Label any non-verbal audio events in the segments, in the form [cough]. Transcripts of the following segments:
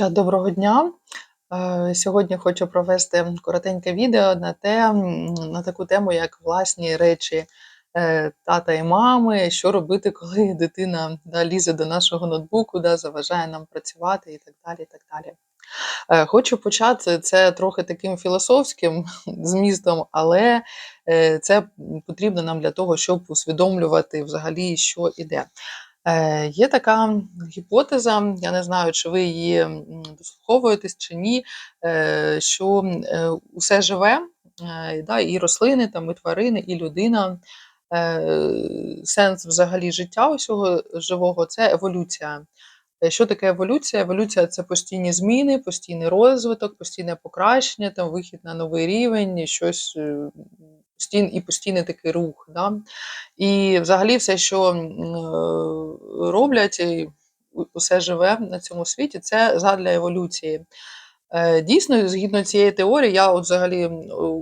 Чат, доброго дня. Е, Сьогодні хочу провести коротеньке відео на те, на таку тему, як власні речі е, тата і мами, що робити, коли дитина да, лізе до нашого ноутбуку, да, заважає нам працювати і так далі. І так далі. Е, Хочу почати це трохи таким філософським [laughs] змістом, але це потрібно нам для того, щоб усвідомлювати взагалі, що іде. Е, Є така гіпотеза, я не знаю, чи ви її дослуховуєтесь чи ні, е, що е, усе живе, і рослини, і тварини, і людина. Сенс взагалі життя усього живого це еволюція. Що таке еволюція? Еволюція це постійні зміни, постійний розвиток, постійне покращення, там вихід на новий рівень, щось постійний і постійний такий рух. Да? І взагалі все, що е, роблять, і усе живе на цьому світі, це задля еволюції. Е, Дійсно, згідно цієї теорії, я от взагалі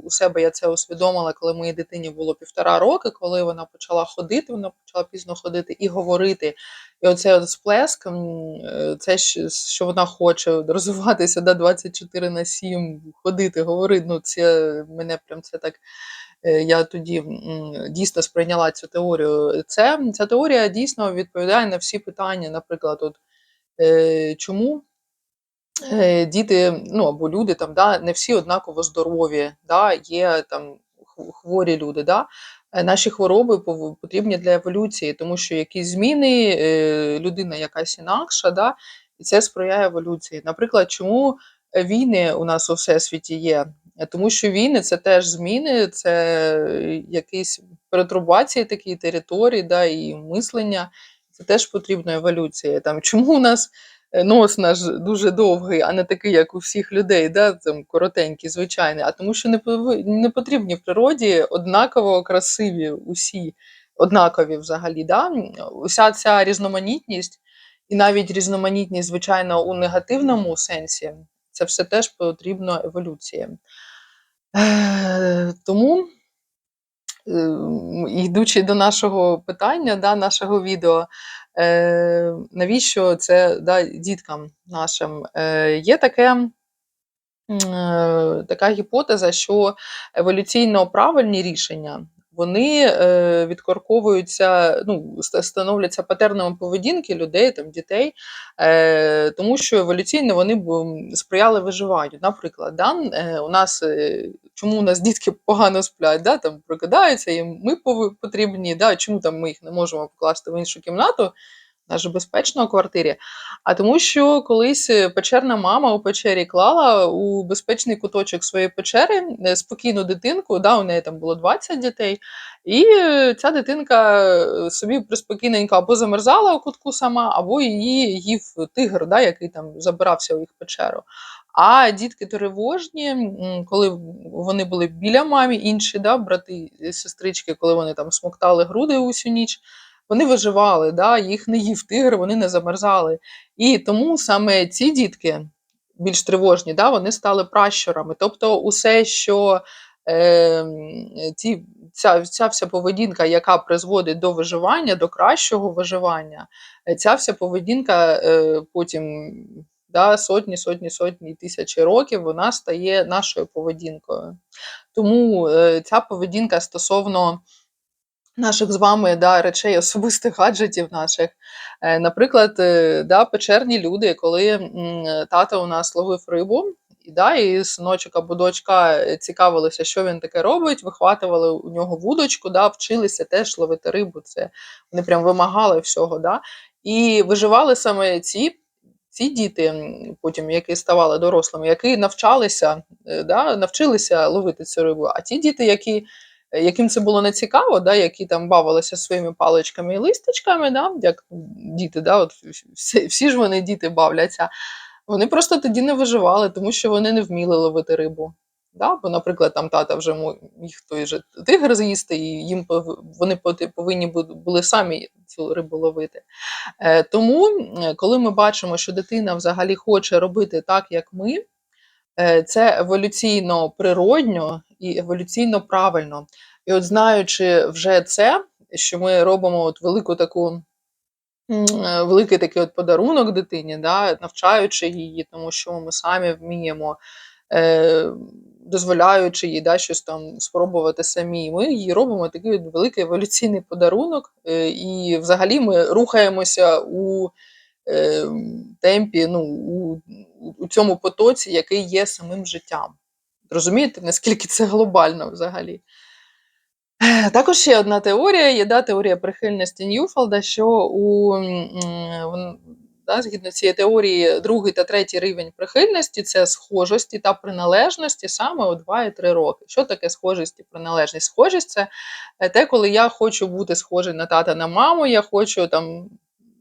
у себе я це усвідомила, коли моїй дитині було півтора роки, коли вона почала ходити, вона почала пізно ходити і говорити. І оцей от сплеск, е, це що вона хоче розвиватися да, 24 на 7, ходити, говорити. Ну, це мене прям це так. Е, Я тоді дійсно сприйняла цю теорію. Це, ця теорія дійсно відповідає на всі питання. Наприклад, от, е, чому е, діти, ну або люди там, да, не всі однаково здорові, да, є там хворі люди. Да. Наші хвороби потрібні для еволюції, тому що якісь зміни, людина якась інакша, да, і це сприяє еволюції. Наприклад, чому війни у нас у всесвіті є? Тому що війни це теж зміни, це якісь перетрубації такі території, да, і мислення. Це теж потрібна еволюція. Там, чому у нас е, нос наш дуже довгий, а не такий, як у всіх людей, да, там, коротенький, звичайний, а тому, що не потрібні в природі однаково красиві усі, однакові взагалі. Да? Уся ця різноманітність, і навіть різноманітність, звичайно, у негативному сенсі, це все теж потрібно еволюції. Е, Тому Ем, йдучи до нашого питання, да, нашого відео, е, навіщо це да, діткам нашим? Е, є таке, е, така гіпотеза, що еволюційно правильні рішення. Вони е, відкорковуються, ну, становляться патернами поведінки людей, там, дітей, е, тому що еволюційно вони б сприяли виживанню. Наприклад, да, е, у нас е, чому у нас дітки погано сплять, да, там прокидаються, їм ми потрібні, да, чому там ми їх не можемо покласти в іншу кімнату, вона ж безпечна у квартирі. А тому, що колись е, печерна мама у печері клала у безпечний куточок своєї печери е, спокійну дитинку, да, у неї там було 20 дітей, і е, ця дитинка собі приспокійненько або замерзала у кутку сама, або її їв тигр, да, який там забирався у їх печеру. А дітки тривожні, коли вони були біля мамі, інші да, брати сестрички, коли вони там смоктали груди усю ніч, вони виживали, да, їх не їв тигр, вони не замерзали. І тому саме ці дітки більш тривожні, да, вони стали пращурами. Тобто, усе, що е, ці, ця, ця вся поведінка, яка призводить до виживання, до кращого виживання, е, ця вся поведінка е, потім да, сотні, сотні, сотні тисячі років вона стає нашою поведінкою. Тому е, ця поведінка стосовно наших з вами да, речей, особистих гаджетів наших. Е, Наприклад, е, да, печерні люди, коли тато у нас ловив рибу, і, да, і синочок або дочка е, цікавилися, що він таке робить, вихватували у нього вудочку, да, вчилися теж ловити рибу. Це вони прям вимагали всього. Да, і виживали саме ці. Ці діти, потім, які ставали дорослими, які навчалися, да, навчилися ловити цю рибу. А ті діти, які яким це було не цікаво, да, які там бавилися своїми паличками і листочками, да, як діти, да, от всі, всі ж вони діти бавляться. Вони просто тоді не виживали, тому що вони не вміли ловити рибу. Да? Бо, наприклад, там тата вже міг той же тигр з'їсти, і їм вони повинні були самі цю рибу ловити. Е, Тому, коли ми бачимо, що дитина взагалі хоче робити так, як ми, Е, Це еволюційно природньо і еволюційно правильно. І от знаючи вже це, що ми робимо от велику таку е, великий такий от подарунок дитині, да, навчаючи її, тому що ми самі вміємо, е, дозволяючи їй да, щось там спробувати самі. Ми їй робимо такий от великий еволюційний подарунок, е, і взагалі ми рухаємося у е, темпі, ну, у, у цьому потоці, який є самим життям. Розумієте, наскільки це глобально взагалі? Також ще одна теорія є да, теорія прихильності Ньюфолда, що у, да, згідно цієї теорії, другий та третій рівень прихильності це схожості та приналежності саме у 2 і 3 роки. Що таке схожість і приналежність? Схожість це е, те, коли я хочу бути схожий на тата на маму, я хочу там.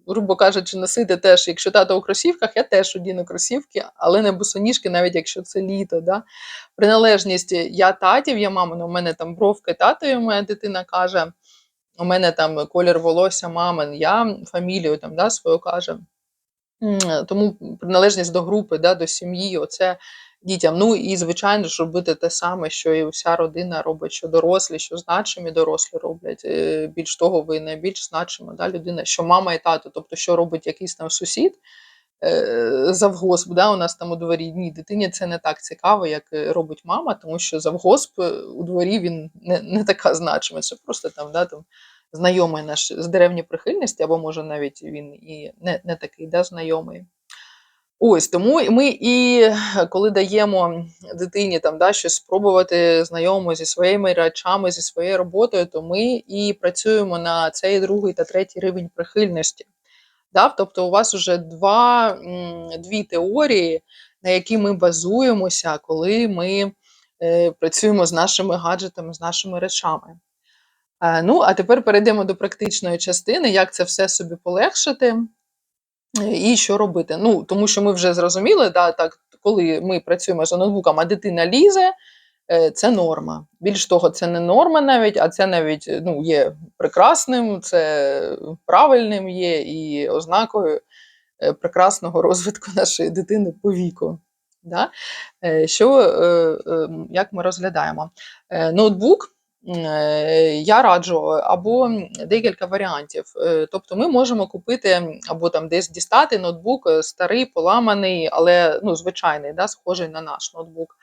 Грубо кажучи, носити теж, якщо тато у кросівках, я теж одіну кросівки, але не босоніжки, навіть якщо це літо. Да? приналежність я татів, я мама, ну, у мене там бровки татові, моя дитина каже, у мене там колір волосся мамин, я фамілію там, да, свою каже. Тому приналежність до групи, да, до сім'ї, оце дітям. Ну і, звичайно ж, робити те саме, що і уся родина робить, що дорослі, що значимі дорослі роблять. Е, Більш того, ви найбільш значима да, людина, що мама і тато, тобто, що робить якийсь там сусід, е, завгосп, да, у нас там у дворі. Ні, дитині це не так цікаво, як е, робить мама, тому що завгосп у дворі він не, не така значима. Це просто там, да, там знайомий наш з деревні прихильності, або може навіть він і не, не такий да, знайомий. Ось тому ми і коли даємо дитині там да, щось спробувати знайомо зі своїми речами, зі своєю роботою, то ми і працюємо на цей другий та третій рівень прихильності. Да? Тобто у вас вже два, дві теорії, на які ми базуємося, коли ми е, працюємо з нашими гаджетами, з нашими речами. Е, ну, а тепер перейдемо до практичної частини, як це все собі полегшити е, і що робити. Ну, тому що ми вже зрозуміли, да, так, коли ми працюємо за ноутбуком, а дитина лізе, е, це норма. Більш того, це не норма навіть, а це навіть ну, є прекрасним, це правильним є і ознакою е, прекрасного розвитку нашої дитини по віку. Да? Е, Що, е, е, як ми розглядаємо? Ноутбук я раджу або декілька варіантів. Е, Тобто ми можемо купити або там десь дістати ноутбук е, старий, поламаний, але ну, звичайний, да, схожий на наш ноутбук.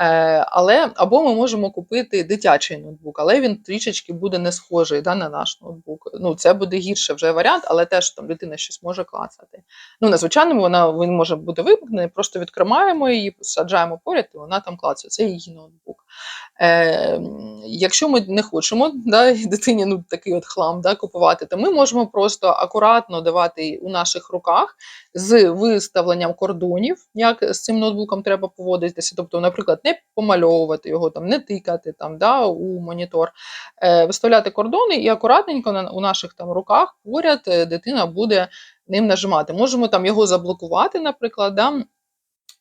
Е, Але або ми можемо купити дитячий ноутбук, але він трішечки буде не схожий да, на наш ноутбук. Ну, це буде гірше вже варіант, але теж там дитина щось може клацати. Ну, на звичайному вона він може бути вимкнений, просто відкриваємо її, саджаємо поряд, і вона там клацає. Це її ноутбук. Е, якщо ми не хочемо да, [laughs] дитині ну, такий от хлам да, купувати, то ми можемо просто акуратно давати у наших руках з виставленням кордонів, як з цим ноутбуком треба поводитися. Тобто, наприклад, не помальовувати його, там, не тикати там, да, у монітор, е, виставляти кордони і акуратненько на, у наших там руках поряд е, дитина буде ним нажимати. Можемо там його заблокувати, наприклад. Да,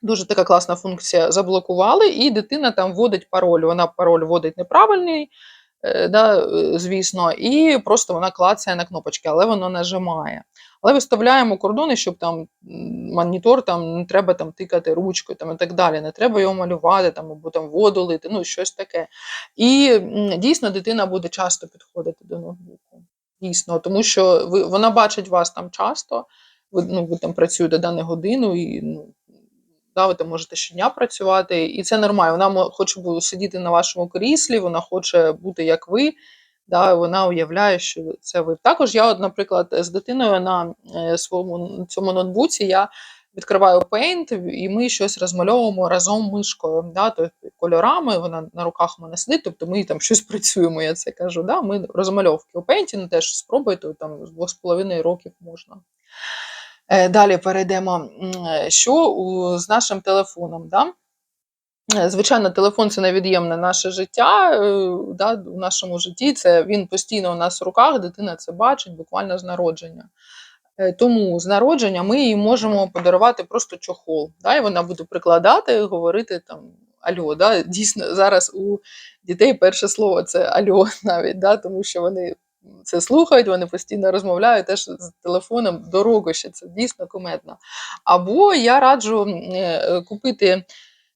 Дуже така класна функція. Заблокували, і дитина там вводить пароль. Вона пароль вводить неправильний, е, да, е, звісно, і просто вона клацає на кнопочки, але воно нажимає. Але виставляємо кордони, щоб там монітор там не треба там тикати ручкою там, і так далі. Не треба його малювати там, або там воду лити, ну щось таке. І дійсно дитина буде часто підходити до ноутбуку. Дійсно, тому що ви, вона бачить вас там часто, ви, ну, ви там працюєте дану годину і ну, да, ви можете щодня працювати, і це нормально. Вона хоче сидіти на вашому кріслі, вона хоче бути як ви. Да, вона уявляє, що це ви. Також я, наприклад, з дитиною на е, своєму цьому ноутбуці я відкриваю Paint, і ми щось розмальовуємо разом мишкою. Да, тобто кольорами, вона на руках у мене сидить, тобто ми там щось працюємо, я це кажу. Да, Ми розмальовки у Paint, ну теж спробуйте, там з двох з половиною років можна. Е, Далі перейдемо. Е, Що з нашим телефоном? Да? Е, Звичайно, телефон це невід'ємне наше життя да, у нашому житті. Це він постійно у нас в руках, дитина це бачить буквально з народження. Тому з народження ми їй можемо подарувати просто чохол. Да, і вона буде прикладати, говорити там альо. Да. Дійсно, зараз у дітей перше слово це альо [laughs] навіть, да, тому що вони це слухають, вони постійно розмовляють теж з телефоном дорого ще це дійсно кумедно. Або я раджу е, купити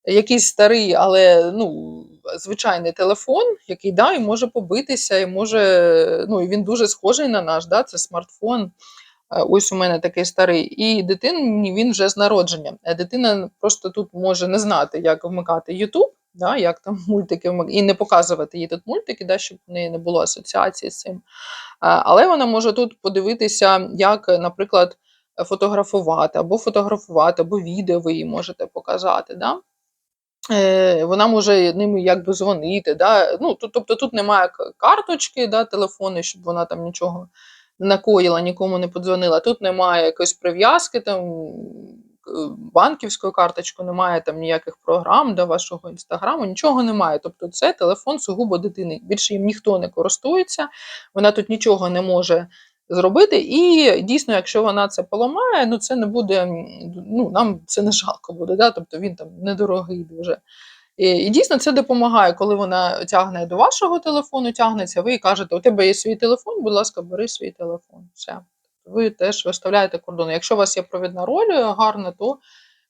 якийсь старий, але ну, звичайний телефон, який да, і може побитися, і може, ну, і він дуже схожий на наш, да, це смартфон. Е, Ось у мене такий старий, і дитині він вже з народження. Е, Дитина просто тут може не знати, як вмикати YouTube, да, як там [laughs] мультики і не показувати їй тут мультики, да, щоб в неї не було асоціації з цим. Але вона може тут подивитися, як, наприклад, фотографувати, або фотографувати, або відео ви їй можете показати. Да? Е, Вона може ними якби дзвонити. Да? Ну, тобто тут немає карточки, да, телефону, щоб вона там нічого не накоїла, нікому не подзвонила. Тут немає якоїсь прив'язки, там к- банківської карточки, немає там ніяких програм до вашого інстаграму, нічого немає. Тобто це телефон сугубо дитини. Більше їм ніхто не користується, вона тут нічого не може зробити. І дійсно, якщо вона це поламає, ну це не буде, ну нам це не жалко буде, да? тобто він там недорогий дуже. І, і дійсно це допомагає, коли вона тягне до вашого телефону, тягнеться, ви кажете, у тебе є свій телефон, будь ласка, бери свій телефон. Все. Ви теж виставляєте кордони. Якщо у вас є провідна роль гарна, то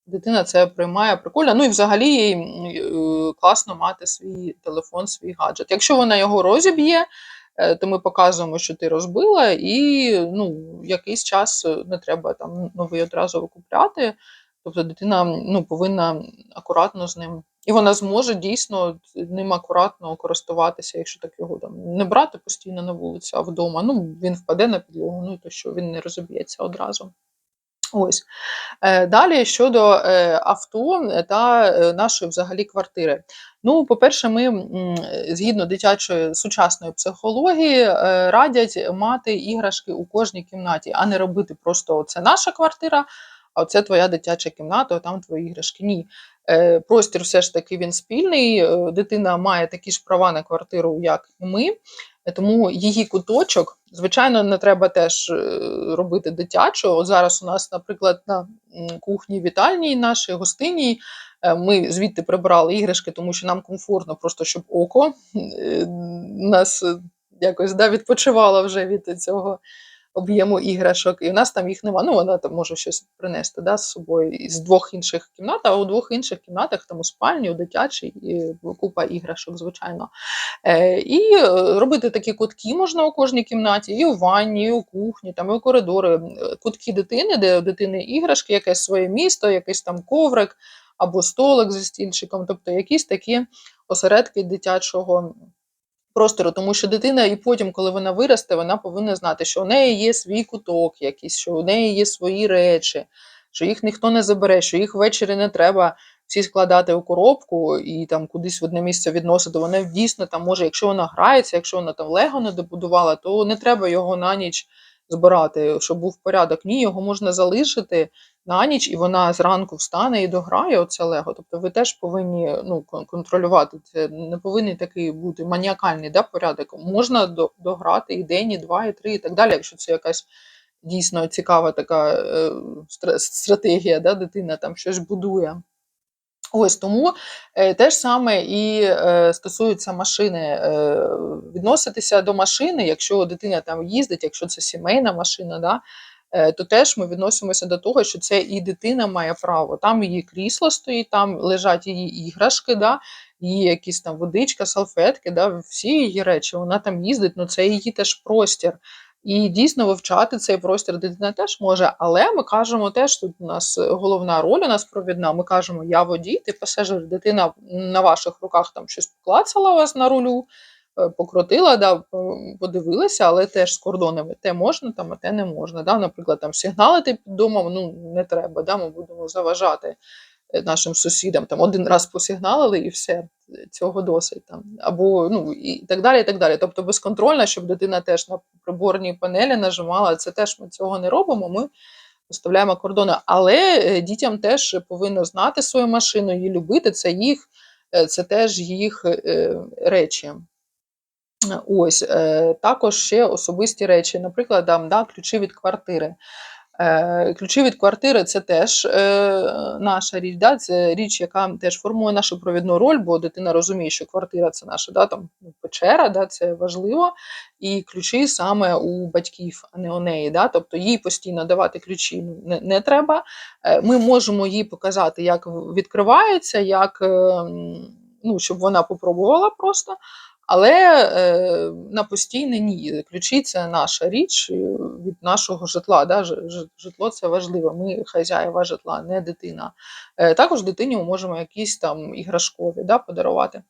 дитина це приймає прикольно. Ну і взагалі їй е, класно мати свій телефон, свій гаджет. Якщо вона його розіб'є, е, то ми показуємо, що ти розбила, і ну, якийсь час е, не треба там новий одразу викупляти. Тобто дитина ну, повинна акуратно з ним. І вона зможе дійсно ним акуратно користуватися, якщо так його там не брати постійно на вулицю, а вдома. Ну, він впаде на підлогу, ну то що він не розіб'ється одразу. Ось. Е, Далі щодо е, авто та е, нашої взагалі квартири. Ну, по-перше, ми згідно дитячої сучасної психології радять мати іграшки у кожній кімнаті, а не робити просто це наша квартира, а це твоя дитяча кімната, а там твої іграшки. Ні. Е, Простір все ж таки він спільний. е, Дитина має такі ж права на квартиру, як і ми. Е, Тому її куточок, звичайно, не треба теж робити дитячого. Зараз у нас, наприклад, на кухні вітальній нашій гостинній. е, Ми звідти прибрали іграшки, тому що нам комфортно, просто щоб око нас якось да, відпочивало вже від цього об'єму іграшок. І в нас там їх нема. Ну, вона там може щось принести да, з собою із двох інших кімнат, а у двох інших кімнатах, там у спальні, у дитячій, і купа іграшок, звичайно. Е, і е, робити такі кутки можна у кожній кімнаті, і у ванні, і у кухні, там, і у коридори. Кутки дитини, де у дитини іграшки, якесь своє місто, якийсь там коврик або столик зі стільчиком, тобто якісь такі осередки дитячого простору, тому що дитина, і потім, коли вона виросте, вона повинна знати, що у неї є свій куток, якийсь, що у неї є свої речі, що їх ніхто не забере, що їх ввечері не треба всі складати у коробку і там кудись в одне місце відносити. Вона дійсно там може, якщо вона грається, якщо вона там лего не добудувала, то не треба його на ніч збирати, щоб був порядок. Ні, його можна залишити на ніч, і вона зранку встане і дограє оце лего. Тобто ви теж повинні ну, контролювати. Це не повинен такий бути маніакальний да, порядок. Можна до- дограти і день, і два, і три, і так далі, якщо це якась дійсно цікава така е, стратегія, да, дитина там щось будує. Ось тому е, те ж саме і е, стосується машини. Е, відноситися до машини, якщо дитина там їздить, якщо це сімейна машина, да, то теж ми відносимося до того, що це і дитина має право. Там її крісло стоїть, там лежать її іграшки, да, її якісь там водичка, салфетки, да, всі її речі, вона там їздить, ну це її теж простір. І дійсно вивчати цей простір дитина теж може, але ми кажемо теж тут у нас головна роль, у нас провідна. Ми кажемо, я водій, ти пасажир, дитина на ваших руках там щось поклацала вас на рулю, е, покрутила, да, подивилася, але теж з кордонами те можна, там, а те не можна. Да? Наприклад, там сигналити під домом ну, не треба, да? ми будемо заважати е, нашим сусідам. Там один раз посигналили і все, цього досить. Там. Або ну, і так далі. і так далі. Тобто безконтрольно, щоб дитина теж на приборній панелі нажимала, це теж ми цього не робимо. Ми виставляємо кордони. Але е, дітям теж повинно знати свою машину, її любити. Це їх, е, це теж їх е, речі. Ось е, також ще особисті речі, наприклад, там, да, ключі від квартири. Е, Ключі від квартири це теж е, наша річ, да, це річ, яка теж формує нашу провідну роль, бо дитина розуміє, що квартира це наша да, там, ну, печера, да, це важливо, і ключі саме у батьків, а не у неї. Да, тобто їй постійно давати ключі не, не треба. Е, Ми можемо їй показати, як відкривається, як, е, ну, щоб вона попробувала просто. Але е, на постійне ні. Ключі це наша річ від нашого житла. Да? Житло це важливо. Ми хазяїва житла, не дитина. Е, також дитині ми можемо якісь там іграшкові да, подарувати.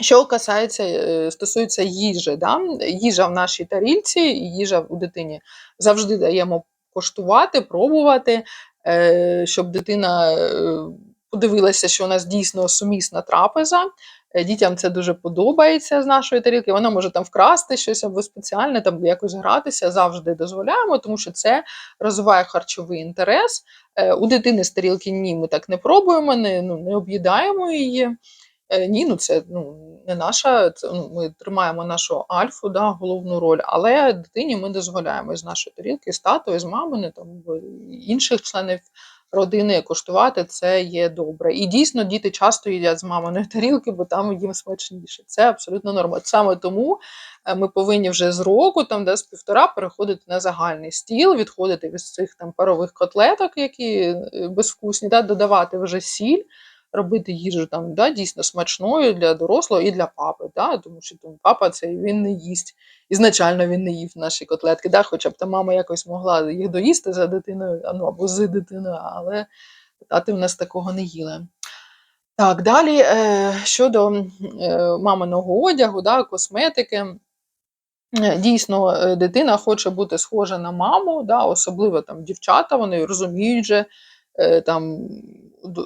Що касається, е, стосується їжі, да? їжа в нашій тарілці їжа у дитині завжди даємо коштувати, пробувати, е, щоб дитина е, подивилася, що у нас дійсно сумісна трапеза. Е, Дітям це дуже подобається з нашої тарілки. Вона може там вкрасти щось або спеціальне, там якось гратися. Завжди дозволяємо, тому що це розвиває харчовий інтерес. Е, У дитини з тарілки ні, ми так не пробуємо, не, ну, не об'їдаємо її. Е, Ні, ну це ну, не наша, це, ну, ми тримаємо нашу альфу, да, головну роль, але дитині ми дозволяємо з нашої тарілки, з татою, з мамини, там, інших членів родини коштувати це є добре. І дійсно діти часто їдять з маминої тарілки, бо там їм смачніше. Це абсолютно норма. Саме тому е, ми повинні вже з року, там, де з півтора, переходити на загальний стіл, відходити від цих там парових котлеток, які е, безвкусні, да, додавати вже сіль робити їжу там, да, дійсно смачною для дорослого і для папи, да, тому що там, папа це він не їсть. Ізначально він не їв наші котлетки, да, хоча б та мама якось могла їх доїсти за дитиною, ну, або з дитиною, але тати в нас такого не їли. Так, далі е, щодо е, маминого одягу, да, косметики. Е, Дійсно, дитина хоче бути схожа на маму, да, особливо там дівчата, вони розуміють же там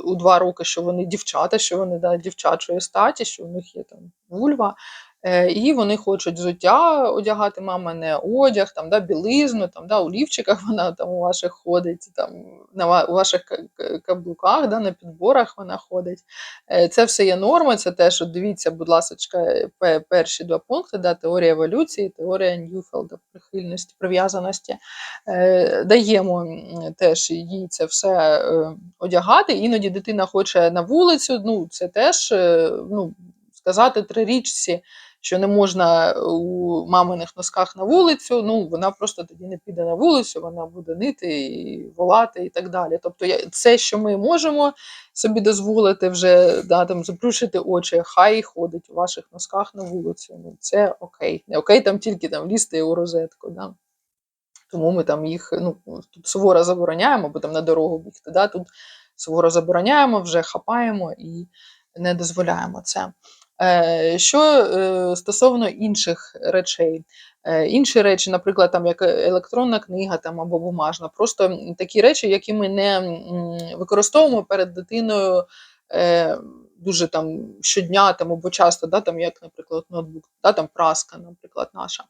у два роки, що вони дівчата, що вони да, дівчачої статі, що у них є там вульва. Е, І вони хочуть взуття одягати, мама не одяг, там, да, білизну, там, да, у лівчиках [laughs] вона там у ваших ходить, там, на у ваших ка- ка- каблуках, да, на підборах вона ходить. Е, Це все є норми, це теж, от дивіться, будь ласка, перші два пункти, да, теорія еволюції, теорія Ньюфелда, прихильності, прив'язаності. Е, Даємо теж їй це все е, одягати. Іноді дитина хоче на вулицю, ну це теж е, ну, сказати трирічці, що не можна у маминих носках на вулицю, ну вона просто тоді не піде на вулицю, вона буде нити і волати і так далі. Тобто це, що ми можемо собі дозволити вже да, там, заплющити очі, хай ходить у ваших носках на вулицю. Ну, це окей. Не окей там тільки там лізти у розетку. Да. Тому ми там їх ну, тут суворо забороняємо, бо там на дорогу бігти. Да? Тут суворо забороняємо, вже хапаємо і не дозволяємо це. Е, Що е, стосовно інших речей, Е, інші речі, наприклад, там як електронна книга там, або бумажна, просто такі речі, які ми не використовуємо перед дитиною дуже там щодня там, або часто, да, там, як, наприклад, ноутбук, да, там праска, наприклад, наша.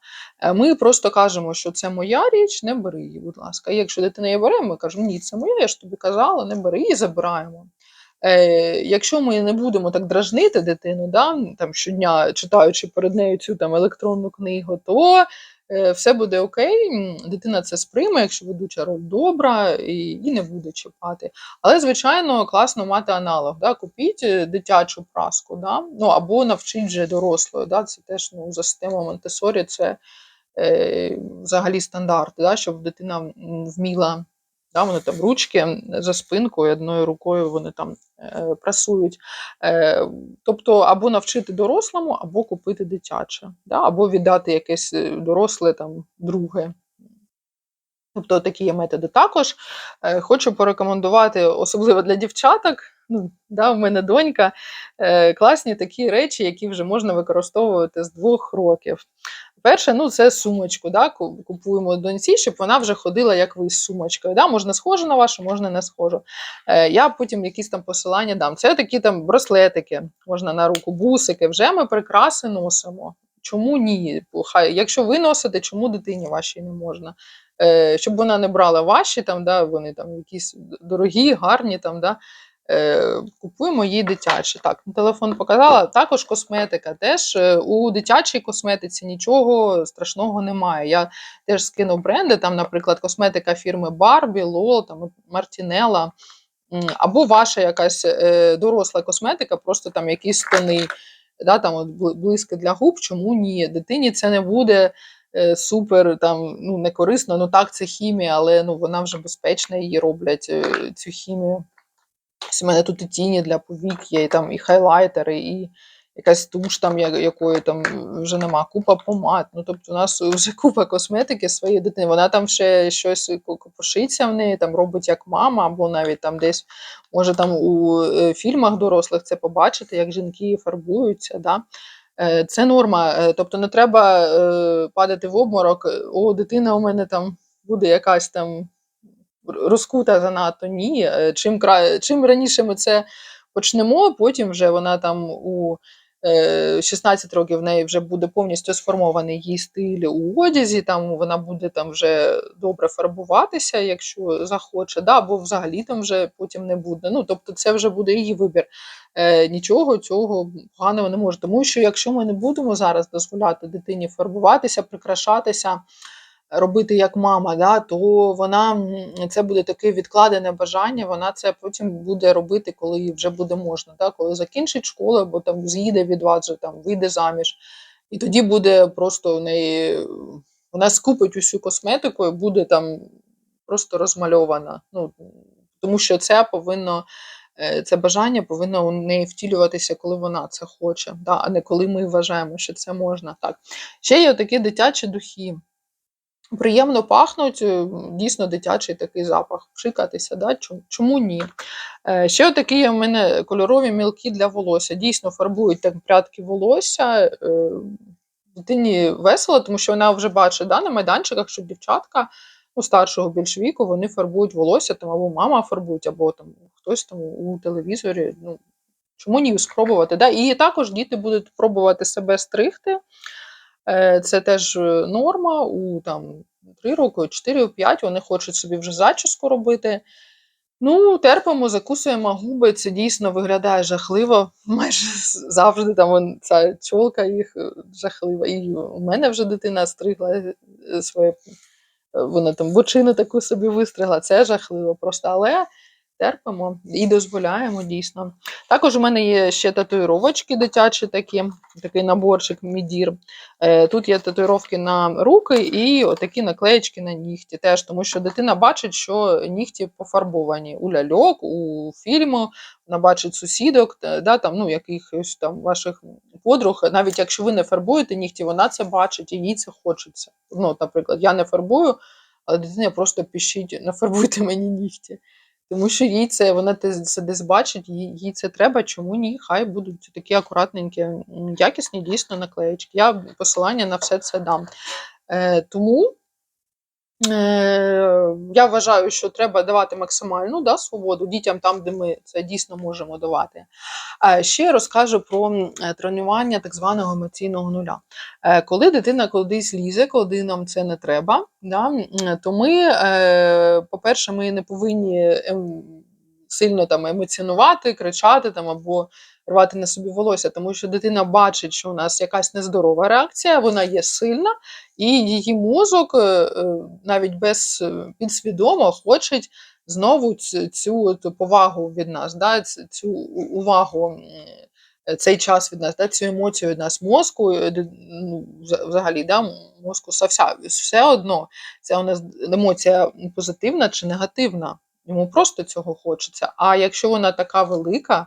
Ми просто кажемо, що це моя річ, не бери її, будь ласка. І якщо дитина її бере, ми кажемо, ні, це моя, я ж тобі казала, не бери і забираємо. Е, якщо ми не будемо так дражнити дитину, да, там щодня читаючи перед нею цю там електронну книгу, то е, все буде окей. Дитина це сприйме, якщо ведуча роль добра, і, і не буде чіпати. Але, звичайно, класно мати аналог. Да? Купіть е, дитячу праску, да? ну, або навчіть вже дорослою. Да? Це теж ну, за системою Монтесорі це е, взагалі стандарт, да? щоб дитина вміла. Да, вони там ручки за спинкою, одною рукою вони там е, прасують. Е, тобто, або навчити дорослому, або купити дитяче, да, або віддати якесь е, доросле там друге. Тобто такі є методи. Також е, хочу порекомендувати, особливо для дівчаток. Ну, да, в мене донька, е, класні такі речі, які вже можна використовувати з двох років. Перше, ну це сумочку. Да, купуємо доньці, щоб вона вже ходила, як ви з сумочкою. Да, можна схожу на вашу, можна не схожу. Е, я потім якісь там посилання дам. Це такі там браслетики, можна на руку, бусики. Вже ми прикраси носимо. Чому ні? Хай, якщо ви носите, чому дитині вашій не можна? Е, щоб вона не брала ваші, там, да, вони там якісь дорогі, гарні, там, да, купуємо їй дитячі. Так, телефон показала. Також косметика. Теж е, у дитячій косметиці нічого страшного немає. Я теж скинув бренди, там, наприклад, косметика фірми Barbie, LOL, там, Martinella, м, або ваша якась е, доросла косметика, просто там якісь тони, да, там, от, бли- блиски для губ, чому ні? Дитині це не буде е, супер там, ну, не корисно. Ну так, це хімія, але ну, вона вже безпечна, її роблять е, цю хімію. У мене тут і тіні для повік є, і там і хайлайтери, і якась туш, там, якої там вже нема, купа помад. Ну, тобто, у нас вже [laughs] купа косметики своєї дитини. Вона там ще щось копошиться в неї, там робить як мама, або навіть там десь може там у е, фільмах дорослих це побачити, як жінки фарбуються. Да? Е, Це норма. Е, Тобто не треба падати в обморок. О, дитина у мене там буде якась там розкута занадто. Ні. Е, Чим, кра... Чим раніше ми це почнемо, потім вже вона там у е, 16 років в неї вже буде повністю сформований її стиль у одязі, там вона буде там вже добре фарбуватися, якщо захоче, да, або взагалі там вже потім не буде. Ну, тобто це вже буде її вибір. Е, нічого цього поганого не може. Тому що якщо ми не будемо зараз дозволяти дитині фарбуватися, прикрашатися, робити як мама, да, то вона це буде таке відкладене бажання. Вона це потім буде робити, коли їй вже буде можна, да, коли закінчить школу, або там з'їде від вас, вже, там вийде заміж. І тоді буде просто у неї вона скупить усю косметику і буде там просто розмальована. Ну, тому що це повинно. е, Це бажання повинно у неї втілюватися, коли вона це хоче, да, а не коли ми вважаємо, що це можна. Так. Ще є такі дитячі духи. Приємно пахнуть, е, дійсно дитячий такий запах. Пшикатися, да? чому, ні? Е, ще такі в мене кольорові мілки для волосся. Дійсно фарбують так прядки волосся. Е, дитині весело, тому що вона вже бачить да, на майданчиках, що дівчатка ну, старшого більш віку вони фарбують волосся, там, або мама фарбують, або там хтось там у телевізорі. Ну, чому ні спробувати? Да? І також діти будуть пробувати себе стригти. Е, Це теж е, норма у там 3 роки, 4-5 вони хочуть собі вже зачіску робити. Ну, терпимо, закусуємо губи, це дійсно виглядає жахливо. [laughs] Майже завжди там ця чолка їх е, жахлива. І у мене вже дитина стригла своє, вона там бочину таку собі вистригла. Це жахливо просто. Але терпимо і дозволяємо дійсно. Також у мене є ще татуїровочки дитячі такі, такий наборчик мідір. Е, Тут є татуїровки на руки і отакі наклеєчки на нігті. Теж тому що дитина бачить, що нігті пофарбовані у ляльок, у фільму, вона бачить сусідок, да, там, ну, якихось там ваших подруг. Навіть якщо ви не фарбуєте нігті, вона це бачить і їй це хочеться. Ну, наприклад, я не фарбую, але дитина просто пишіть, нафарбуйте мені нігті. Тому що їй це вона це десь бачить, їй, це треба. Чому ні? Хай будуть такі акуратненькі, якісні дійсно наклеєчки. Я посилання на все це дам. Е, тому я вважаю, що треба давати максимальну да, свободу дітям там, де ми це дійсно можемо давати. А ще розкажу про е, тренування так званого емоційного нуля. Е, Коли дитина кудись лізе, коли нам це не треба, да, то ми, е, по-перше, ми не повинні ем, сильно там емоціонувати, кричати там або рвати на собі волосся, тому що дитина бачить, що у нас якась нездорова реакція, вона є сильна, і її мозок е, е, навіть без е, підсвідомо хоче знову цю, цю повагу від нас, да, цю увагу. Цей час від нас, да, цю емоцію від нас мозку, ну, взагалі, да, мозку совся, все одно це у нас емоція позитивна чи негативна. Йому просто цього хочеться. А якщо вона така велика,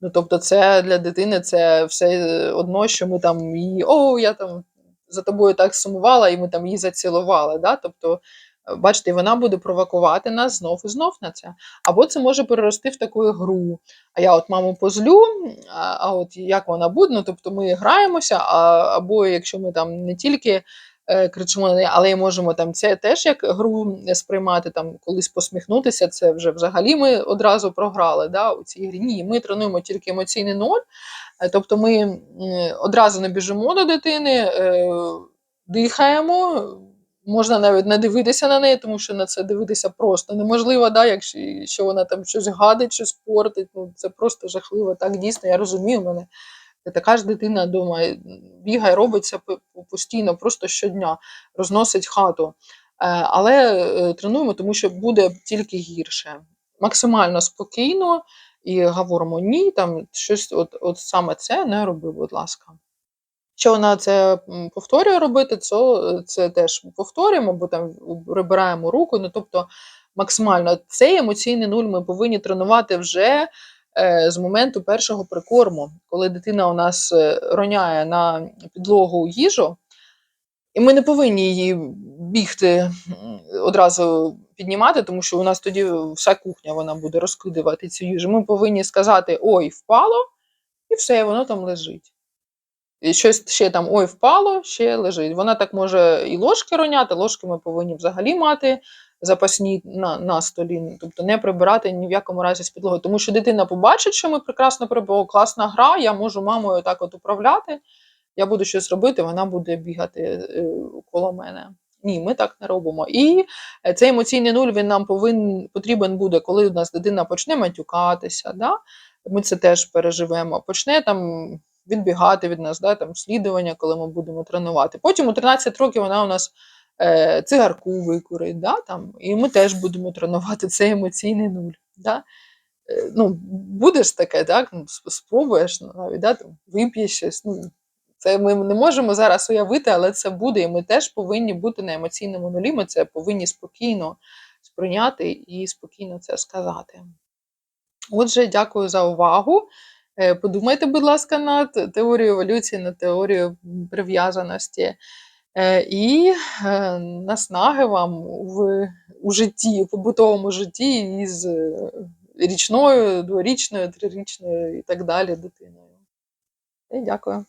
ну тобто це для дитини це все одно, що ми там її, о, я там за тобою так сумувала, і ми там її зацілували. Да? Тобто, е, бачите, вона буде провокувати нас знов і знов на це. Або це може перерости в таку гру. А я от маму позлю, а, от як вона буде, ну тобто ми граємося, а, або якщо ми там не тільки е, кричимо на неї, але можемо там це теж як гру сприймати, там колись посміхнутися, це вже взагалі ми одразу програли да, у цій грі. Ні, ми тренуємо тільки емоційний ноль, Е, тобто ми одразу не біжимо до дитини, е, дихаємо. Можна навіть не дивитися на неї, тому що на це дивитися просто неможливо, да, якщо що вона там щось гадить, щось портить. Ну, це просто жахливо. Так дійсно, я розумію, в мене така ж дитина вдома е, бігає, робить це по- по- постійно, просто щодня, розносить хату. Е, Але е, тренуємо, тому що буде тільки гірше. Максимально спокійно і говоримо ні, там щось, от, от саме це не роби, будь ласка. Якщо вона це повторює робити, то це теж повторюємо, або там прибираємо руку. Ну тобто максимально цей емоційний нуль ми повинні тренувати вже з моменту першого прикорму, коли дитина у нас е, роняє на підлогу їжу, і ми не повинні її бігти одразу піднімати, тому що у нас тоді вся кухня вона буде розкидувати цю їжу. Ми повинні сказати: ой, впало, і все, воно там лежить. І щось ще там ой, впало, ще лежить. Вона так може і ложки роняти, ложки ми повинні взагалі мати запасні на, на столі, тобто не прибирати ні в якому разі з підлоги. Тому що дитина побачить, що ми прекрасно прибрали, класна гра, я можу мамою так от управляти, я буду щось робити, вона буде бігати е, коло мене. Ні, ми так не робимо. І е, цей емоційний нуль він нам повинен потрібен буде, коли у нас дитина почне матюкатися. Да? Ми це теж переживемо. Почне там відбігати від нас, да, там слідування, коли ми будемо тренувати. Потім у 13 років вона у нас цигарку викурить, да, там, і ми теж будемо тренувати [laughs] цей емоційний нуль. Да? Е, ну, будеш таке, так? Ну, спробуєш ну, навіть, да, там, вип'єш щось. Ну, це ми не можемо зараз уявити, але це буде, і ми теж повинні бути на емоційному нулі. Ми це повинні спокійно сприйняти і спокійно це сказати. Отже, дякую за увагу. Е, Подумайте, будь ласка, над теорією еволюції, над теорією прив'язаності. Е, І е, наснаги вам в, у житті, у побутовому житті із е, річною, дворічною, трирічною і так далі дитиною. І дякую.